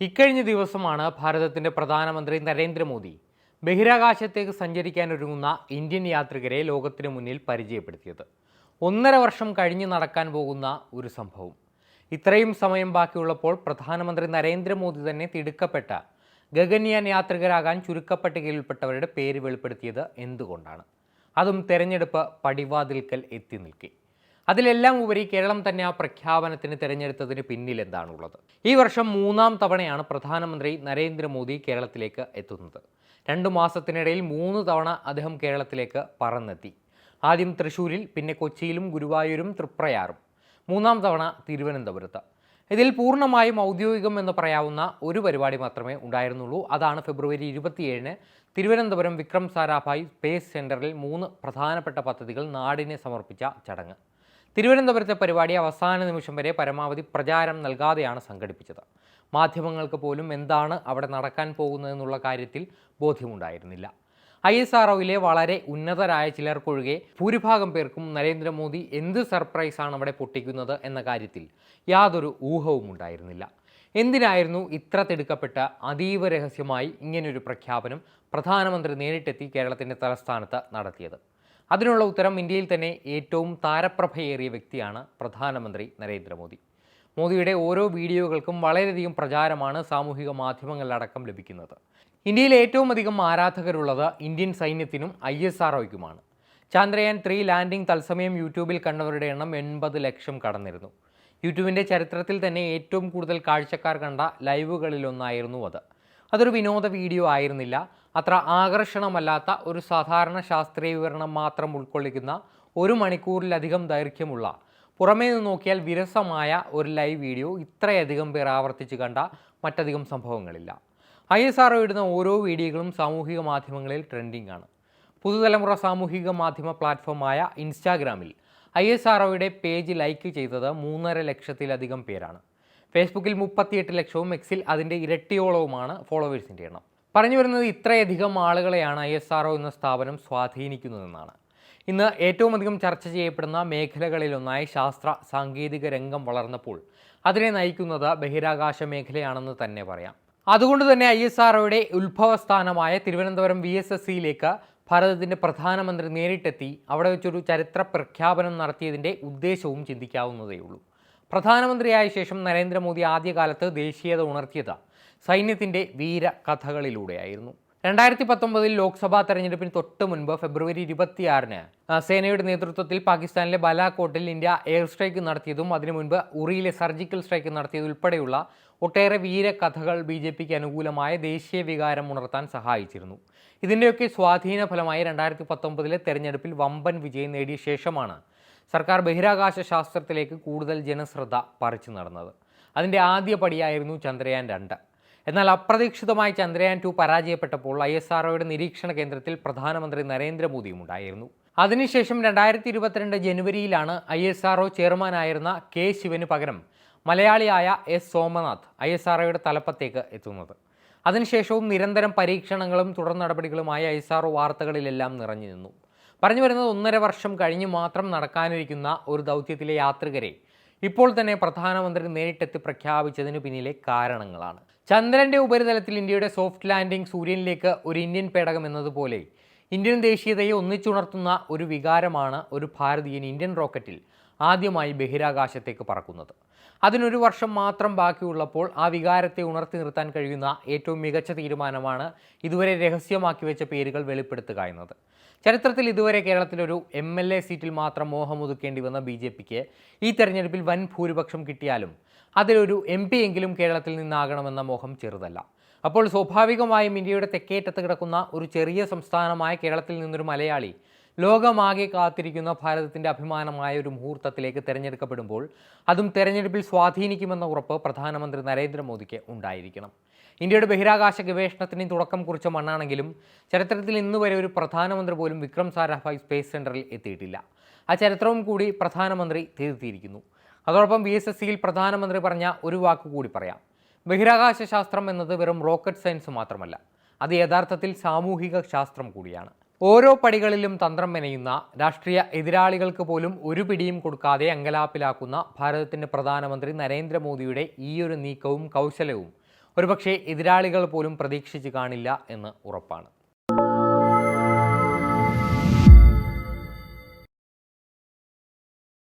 ഇക്കഴിഞ്ഞ ദിവസമാണ് ഭാരതത്തിന്റെ പ്രധാനമന്ത്രി നരേന്ദ്രമോദി ബഹിരാകാശത്തേക്ക് സഞ്ചരിക്കാനൊരുങ്ങുന്ന ഇന്ത്യൻ യാത്രികരെ ലോകത്തിന് മുന്നിൽ പരിചയപ്പെടുത്തിയത്. ഒന്നര വർഷം കഴിഞ്ഞ് നടക്കാൻ പോകുന്ന ഒരു സംഭവം. ഇത്രയും സമയം ബാക്കിയുള്ളപ്പോൾ പ്രധാനമന്ത്രി നരേന്ദ്രമോദി തന്നെ തിടുക്കപ്പെട്ട ഗഗൻയാൻ യാത്രികരാകാൻ ചുരുക്കപ്പട്ടികയിൽപ്പെട്ടവരുടെ പേര് വെളിപ്പെടുത്തിയത് എന്തുകൊണ്ടാണ്? അതും തെരഞ്ഞെടുപ്പ് പടിവാതിൽക്കൽ എത്തി നിൽക്കി. അതിലെല്ലാം ഉപരി കേരളം തന്നെ ആ പ്രഖ്യാപനത്തിന് തിരഞ്ഞെടുത്തതിന് പിന്നിൽ എന്താണുള്ളത്? ഈ വർഷം മൂന്നാം തവണയാണ് പ്രധാനമന്ത്രി നരേന്ദ്രമോദി കേരളത്തിലേക്ക് എത്തുന്നത്. രണ്ടു മാസത്തിനിടയിൽ മൂന്ന് തവണ അദ്ദേഹം കേരളത്തിലേക്ക് പറന്നെത്തി. ആദ്യം തൃശ്ശൂരിൽ പിന്നെ കൊച്ചിയിലും ഗുരുവായൂരും തൃപ്രയാറും. മൂന്നാം തവണ തിരുവനന്തപുരത്ത്. ഇതിൽ പൂർണമായും ഔദ്യോഗികം എന്ന് പറയാവുന്ന ഒരു പരിപാടി മാത്രമേ ഉണ്ടായിരുന്നുള്ളൂ. അതാണ് ഫെബ്രുവരി ഇരുപത്തിയേഴിന് തിരുവനന്തപുരം വിക്രം സാരാഭായ് സ്പേസ് സെന്ററിൽ മൂന്ന് പ്രധാനപ്പെട്ട പദ്ധതികൾ നാടിനെ സമർപ്പിച്ച ചടങ്ങ്. തിരുവനന്തപുരത്തെ പരിപാടി അവസാന നിമിഷം വരെ പരമാവധി പ്രചാരം നൽകാതെയാണ് സംഘടിപ്പിച്ചത്. മാധ്യമങ്ങൾക്ക് പോലും എന്താണ് അവിടെ നടക്കാൻ പോകുന്നതെന്നുള്ള കാര്യത്തിൽ ബോധ്യമുണ്ടായിരുന്നില്ല. ഐ എസ് ആർ വളരെ ഉന്നതരായ ചിലർക്കൊഴികെ ഭൂരിഭാഗം പേർക്കും നരേന്ദ്രമോദി എന്ത് സർപ്രൈസാണ് അവിടെ പൊട്ടിക്കുന്നത് എന്ന കാര്യത്തിൽ യാതൊരു ഊഹവും ഉണ്ടായിരുന്നില്ല. എന്തിനായിരുന്നു ഇത്ര തിടുക്കപ്പെട്ട അതീവ രഹസ്യമായി ഇങ്ങനൊരു പ്രഖ്യാപനം പ്രധാനമന്ത്രി നേരിട്ടെത്തി കേരളത്തിന്റെ തലസ്ഥാനത്ത് നടത്തിയത്? അതിനുള്ള ഉത്തരം ഇന്ത്യയിൽ തന്നെ ഏറ്റവും താരപ്രഭയേറിയ വ്യക്തിയാണ് പ്രധാനമന്ത്രി നരേന്ദ്രമോദി. മോദിയുടെ ഓരോ വീഡിയോകൾക്കും വളരെയധികം പ്രചാരമാണ് സാമൂഹിക മാധ്യമങ്ങളിലടക്കം ലഭിക്കുന്നത്. ഇന്ത്യയിൽ ഏറ്റവും അധികം ആരാധകരുള്ളത് ഇന്ത്യൻ സൈന്യത്തിനും ഐ എസ് ആർ ഒയ്ക്കുമാണ് ചന്ദ്രയാൻ ത്രീ ലാൻഡിംഗ് തത്സമയം യൂട്യൂബിൽ കണ്ടവരുടെ എണ്ണം എൺപത് ലക്ഷം കടന്നിരുന്നു. യൂട്യൂബിന്റെ ചരിത്രത്തിൽ തന്നെ ഏറ്റവും കൂടുതൽ കാഴ്ചക്കാർ കണ്ട ലൈവുകളിലൊന്നായിരുന്നു അത്. അതൊരു വിനോദ വീഡിയോ ആയിരുന്നില്ല. അത്ര ആകർഷണമല്ലാത്ത ഒരു സാധാരണ ശാസ്ത്രീയ വിവരണം മാത്രം ഉൾക്കൊള്ളിക്കുന്ന ഒരു മണിക്കൂറിലധികം ദൈർഘ്യമുള്ള പുറമേ നിന്ന് നോക്കിയാൽ വിരസമായ ഒരു ലൈവ് വീഡിയോ ഇത്രയധികം പേർ ആവർത്തിച്ച് കണ്ട മറ്റധികം സംഭവങ്ങളില്ല. ഐ എസ് ആർ ഇടുന്ന ഓരോ വീഡിയോകളും സാമൂഹിക മാധ്യമങ്ങളിൽ ട്രെൻഡിംഗ് ആണ് പുതുതലമുറ സാമൂഹിക മാധ്യമ പ്ലാറ്റ്ഫോമായ ഇൻസ്റ്റാഗ്രാമിൽ I S R page like ചെയ്തത് മൂന്നര ലക്ഷത്തിലധികം പേരാണ്. ഫേസ്ബുക്കിൽ മുപ്പത്തിയെട്ട് ലക്ഷവും എക്സിൽ അതിന്റെ ഇരട്ടിയോളവുമാണ് ഫോളോവേഴ്സിന്റെ എണ്ണം. പറഞ്ഞു വരുന്നത് ഇത്രയധികം ആളുകളെയാണ് ഐ എസ് ആർ എന്ന സ്ഥാപനം സ്വാധീനിക്കുന്നതെന്നാണ്. ഇന്ന് ഏറ്റവും അധികം ചർച്ച ചെയ്യപ്പെടുന്ന മേഖലകളിലൊന്നായി ശാസ്ത്ര സാങ്കേതിക രംഗം വളർന്നപ്പോൾ അതിനെ നയിക്കുന്നത് ബഹിരാകാശ മേഖലയാണെന്ന് തന്നെ പറയാം. അതുകൊണ്ട് തന്നെ ഐ എസ് ആർ ഉത്ഭവസ്ഥാനമായ തിരുവനന്തപുരം വി എസ് എസ് സിയിലേക്ക് ഭാരതത്തിന്റെ പ്രധാനമന്ത്രി നേരിട്ടെത്തി അവിടെ വെച്ചൊരു ചരിത്ര പ്രഖ്യാപനം നടത്തിയതിന്റെ ഉദ്ദേശവും ചിന്തിക്കാവുന്നതേയുള്ളൂ. പ്രധാനമന്ത്രിയായ ശേഷം നരേന്ദ്രമോദി ആദ്യകാലത്ത് ദേശീയത ഉണർത്തിയത് സൈന്യത്തിന്റെ വീര കഥകളിലൂടെയായിരുന്നു രണ്ടായിരത്തി പത്തൊമ്പതിൽ ലോക്സഭാ തെരഞ്ഞെടുപ്പിന് തൊട്ട് മുൻപ് ഫെബ്രുവരി ഇരുപത്തിയാറിന് സേനയുടെ നേതൃത്വത്തിൽ പാകിസ്ഥാനിലെ ബലാക്കോട്ടിൽ ഇന്ത്യ എയർ സ്ട്രൈക്ക് നടത്തിയതും അതിനു മുൻപ് ഉറിയിലെ സർജിക്കൽ സ്ട്രൈക്ക് നടത്തിയതുൾപ്പെടെയുള്ള ഒട്ടേറെ വീരകഥകൾ ബി ജെ പിക്ക് അനുകൂലമായ ദേശീയ വികാരം ഉണർത്താൻ സഹായിച്ചിരുന്നു. ഇതിന്റെയൊക്കെ സ്വാധീന ഫലമായി രണ്ടായിരത്തി പത്തൊമ്പതിലെ തെരഞ്ഞെടുപ്പിൽ വമ്പൻ വിജയം നേടിയ ശേഷമാണ് സർക്കാർ ബഹിരാകാശ ശാസ്ത്രത്തിലേക്ക് കൂടുതൽ ജനശ്രദ്ധ പറിച്ചു നടന്നത്. അതിന്റെ ആദ്യ പടിയായിരുന്നു ചന്ദ്രയാൻ രണ്ട്. എന്നാൽ അപ്രതീക്ഷിതമായി ചന്ദ്രയാൻ ടു പരാജയപ്പെട്ടപ്പോൾ ഐ എസ് ആർഒയുടെ നിരീക്ഷണ കേന്ദ്രത്തിൽ പ്രധാനമന്ത്രി നരേന്ദ്രമോദിയും ഉണ്ടായിരുന്നു. അതിനുശേഷം രണ്ടായിരത്തി ഇരുപത്തിരണ്ട് ജനുവരിയിലാണ് ഐ എസ് ആർഒ ചെയർമാനായിരുന്ന കെ ശിവന് പകരം മലയാളിയായ എസ് സോമനാഥ് ഐ എസ് ആർഒയുടെ തലപ്പത്തേക്ക് എത്തുന്നത്. അതിനുശേഷവും നിരന്തരം പരീക്ഷണങ്ങളും തുടർ നടപടികളുമായി ഐ എസ് ആർഒ വാർത്തകളിലെല്ലാം നിറഞ്ഞു നിന്നു. പറഞ്ഞു വരുന്നത് ഒന്നര വർഷം കഴിഞ്ഞ് മാത്രം നടക്കാനിരിക്കുന്ന ഒരു ദൗത്യത്തിലെ യാത്രികരെ ഇപ്പോൾ തന്നെ പ്രധാനമന്ത്രി നേരിട്ടെത്തി പ്രഖ്യാപിച്ചതിന് പിന്നിലെ കാരണങ്ങളാണ്. ചന്ദ്രന്റെ ഉപരിതലത്തിൽ ഇന്ത്യയുടെ സോഫ്റ്റ് ലാൻഡിംഗ് സൂര്യനിലേക്ക് ഒരു ഇന്ത്യൻ പേടകം എന്നതുപോലെ ഇന്ത്യൻ ദേശീയതയെ ഒന്നിച്ചുണർത്തുന്ന ഒരു വികാരമാണ് ഒരു ഭാരതീയൻ ഇന്ത്യൻ റോക്കറ്റിൽ ആദ്യമായി ബഹിരാകാശത്തേക്ക് പറക്കുന്നത്. അതിനൊരു വർഷം മാത്രം ബാക്കിയുള്ളപ്പോൾ ആ വികാരത്തെ ഉണർത്തി നിർത്താൻ കഴിയുന്ന ഏറ്റവും മികച്ച തീരുമാനമാണ് ഇതുവരെ രഹസ്യമാക്കി വെച്ച പേരുകൾ വെളിപ്പെടുത്തുക എന്നത്. ചരിത്രത്തിൽ ഇതുവരെ കേരളത്തിലൊരു എം എൽ എ സീറ്റിൽ മാത്രം മോഹമൊതുക്കേണ്ടി വന്ന ബി ജെ പിക്ക് ഈ തെരഞ്ഞെടുപ്പിൽ വൻ ഭൂരിപക്ഷം കിട്ടിയാലും അതിലൊരു എം പി എങ്കിലും കേരളത്തിൽ നിന്നാകണമെന്ന മോഹം ചെറുതല്ല. അപ്പോൾ സ്വാഭാവികമായും ഇന്ത്യയുടെ തെക്കേറ്റത്ത് കിടക്കുന്ന ഒരു ചെറിയ സംസ്ഥാനമായ കേരളത്തിൽ നിന്നൊരു മലയാളി ലോകമാകെ കാത്തിരിക്കുന്ന ഭാരതത്തിന്റെ അഭിമാനമായ ഒരു മുഹൂർത്തത്തിലേക്ക് തിരഞ്ഞെടുക്കപ്പെടുമ്പോൾ അതും തെരഞ്ഞെടുപ്പിൽ സ്വാധീനിക്കുമെന്ന ഉറപ്പ് പ്രധാനമന്ത്രി നരേന്ദ്രമോദിക്ക് ഉണ്ടായിരിക്കണം. ഇന്ത്യയുടെ ബഹിരാകാശ ഗവേഷണത്തിന് തുടക്കം കുറിച്ച മണ്ണാണെങ്കിലും ചരിത്രത്തിൽ ഇന്ന് വരെ ഒരു പ്രധാനമന്ത്രി പോലും വിക്രം സാരാഭായ് സ്പേസ് സെന്ററിൽ എത്തിയിട്ടില്ല. ആ ചരിത്രവും കൂടി പ്രധാനമന്ത്രി തിരുത്തിയിരിക്കുന്നു. അതോടൊപ്പം ബി എസ് എസ് സിയിൽ പ്രധാനമന്ത്രി പറഞ്ഞ ഒരു വാക്ക് കൂടി പറയാം. ബഹിരാകാശ ശാസ്ത്രം എന്നത് വെറും റോക്കറ്റ് സയൻസ് മാത്രമല്ല അത് യഥാർത്ഥത്തിൽ സാമൂഹിക ശാസ്ത്രം കൂടിയാണ്. ഓരോ പടികളിലും തന്ത്രം മെനയുന്ന രാഷ്ട്രീയ എതിരാളികൾക്ക് പോലും ഒരു പിടിയും കൊടുക്കാതെ അങ്കലാപ്പിലാക്കുന്ന ഭാരതത്തിന്റെ പ്രധാനമന്ത്രി നരേന്ദ്രമോദിയുടെ ഈയൊരു നീക്കവും കൗശലവും ഒരുപക്ഷെ എതിരാളികൾ പോലും പ്രതീക്ഷിച്ച് കാണില്ല എന്ന് ഉറപ്പാണ്.